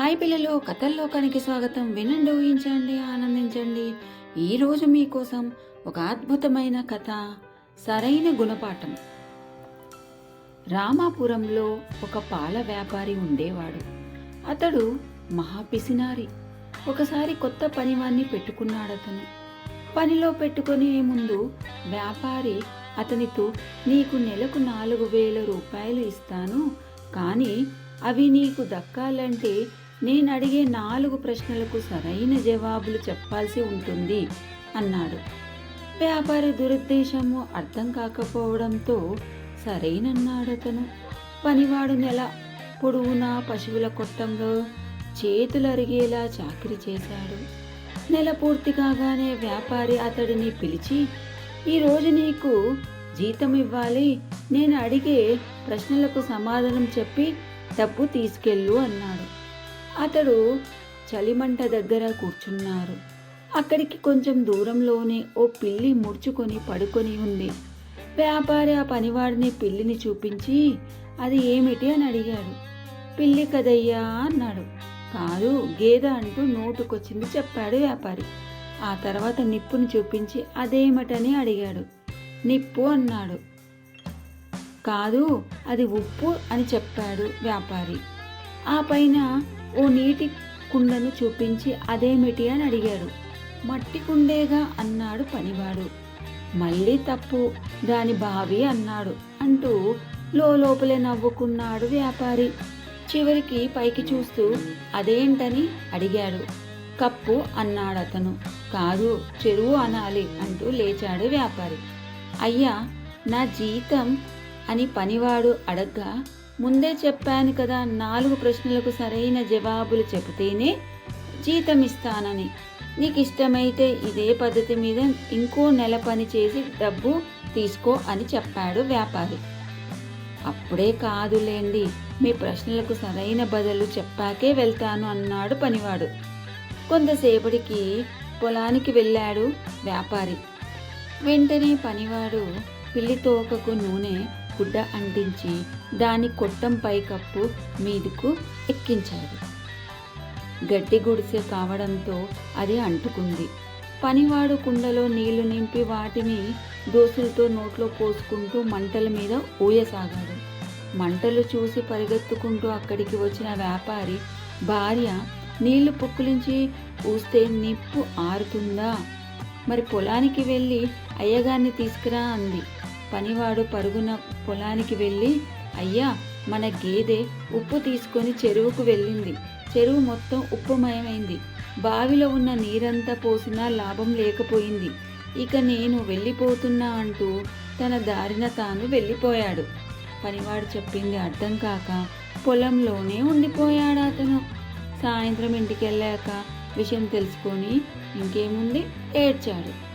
Hi పిల్లలు కథల్లోకానికి స్వాగతం. వినండి ఊహించండి ఆనందించండి. ఈరోజు మీకోసం ఒక అద్భుతమైన కథ సరైన గుణపాఠం. రామాపురంలో ఒక పాల వ్యాపారి ఉండేవాడు. అతడు మహాపిసినారి. ఒకసారి కొత్త పనివాన్ని పెట్టుకున్నాడు అతను పనిలో పెట్టుకునే ముందు వ్యాపారి అతనితో నీకు నెలకు నాలుగు వేల రూపాయలు ఇస్తాను కానీ అవి నీకు దక్కాలంటే నేను అడిగే నాలుగు ప్రశ్నలకు సరైన జవాబులు చెప్పాల్సి ఉంటుంది అన్నాడు. వ్యాపారి దురుద్దేశము అర్థం కాకపోవడంతో సరేనన్నాడతను. పనివాడు నెల పొడవునా పశువుల కొట్టంలో చేతులు అరిగేలా చాకరీ చేశాడు. నెల పూర్తి కాగానే వ్యాపారి అతడిని పిలిచి ఈరోజు నీకు జీతం ఇవ్వాలి నేను అడిగే ప్రశ్నలకు సమాధానం చెప్పి డబ్బు తీసుకెళ్ళు అన్నాడు. అతడు చలిమంట దగ్గర కూర్చున్నారు. అక్కడికి కొంచెం దూరంలోనే ఓ పిల్లి ముడుచుకొని పడుకొని ఉంది. వ్యాపారి ఆ పనివాడిని పిల్లిని చూపించి అది ఏమిటి? అని అడిగాడు. పిల్లి కదయ్యా అన్నాడు. కాదు గేదె అంటూ నోటుకొచ్చింది చెప్పాడు వ్యాపారి. ఆ తర్వాత నిప్పుని చూపించి అదేమిటని అడిగాడు. నిప్పు అన్నాడు. కాదు అది ఉప్పు అని చెప్పాడు వ్యాపారి. ఆ పైన ఓ నీటి కుండను చూపించి అదేమిటి అని అడిగాడు. మట్టి కుండేగా అన్నాడు పనివాడు. మళ్ళీ తప్పు దాని బావి అన్నాడు అంటూ లోపలే నవ్వుకున్నాడు వ్యాపారి. చివరికి పైకి చూస్తూ అదేంటని అడిగాడు. కప్పు అన్నాడతను. కాదు చెరువు అనాలి అంటూ లేచాడు వ్యాపారి. అయ్యా నా జీతం అని పనివాడు అడగ్గా ముందే చెప్పాను కదా నాలుగు ప్రశ్నలకు సరైన జవాబులు చెబితేనే జీతం ఇస్తానని నీకు ఇష్టమైతే ఇదే పద్ధతి మీద ఇంకో నెల పని చేసి డబ్బు తీసుకో అని చెప్పాడు వ్యాపారి. అప్పుడే కాదులేండి మీ ప్రశ్నలకు సరైన బదులు చెప్పాకే వెళ్తాను అన్నాడు పనివాడు. కొంతసేపటికి పొలానికి వెళ్ళాడు వ్యాపారి. వెంటనే పనివాడు పిల్లి తోకకు నూనె గుడ్డ అంటించి దాని కొట్టం పైకప్పు మీదకు ఎక్కించారు గడ్డి గుడిసె కావడంతో అది అంటుకుంది. పనివాడు కుండలో నీళ్ళు నింపి వాటిని దోసులతో నోట్లో పోసుకుంటూ మంటల మీద ఊయసాగాడు. మంటలు చూసి పరిగెత్తుకుంటూ అక్కడికి వచ్చిన వ్యాపారి భార్య నీళ్ళు పుక్కులించి ఊస్తే నిప్పు ఆరుతుందా? మరి పొలానికి వెళ్ళి అయ్యగారిని తీసుకురా అంది. పనివాడు పరుగున పొలానికి వెళ్ళి అయ్యా మన గేదె ఉప్పు తీసుకొని చెరువుకు వెళ్ళింది. చెరువు మొత్తం ఉప్పుమయమైంది. బావిలో ఉన్న నీరంతా పోసినా లాభం లేకపోయింది. ఇక నేను వెళ్ళిపోతున్నా అంటూ తన దారిన తాను వెళ్ళిపోయాడు. పనివాడు చెప్పింది అర్థం కాక పొలంలోనే ఉండిపోయాడు అతను. సాయంత్రం ఇంటికి వెళ్ళాక విషయం తెలుసుకొని ఇంకేముంది? ఏడ్చాడు.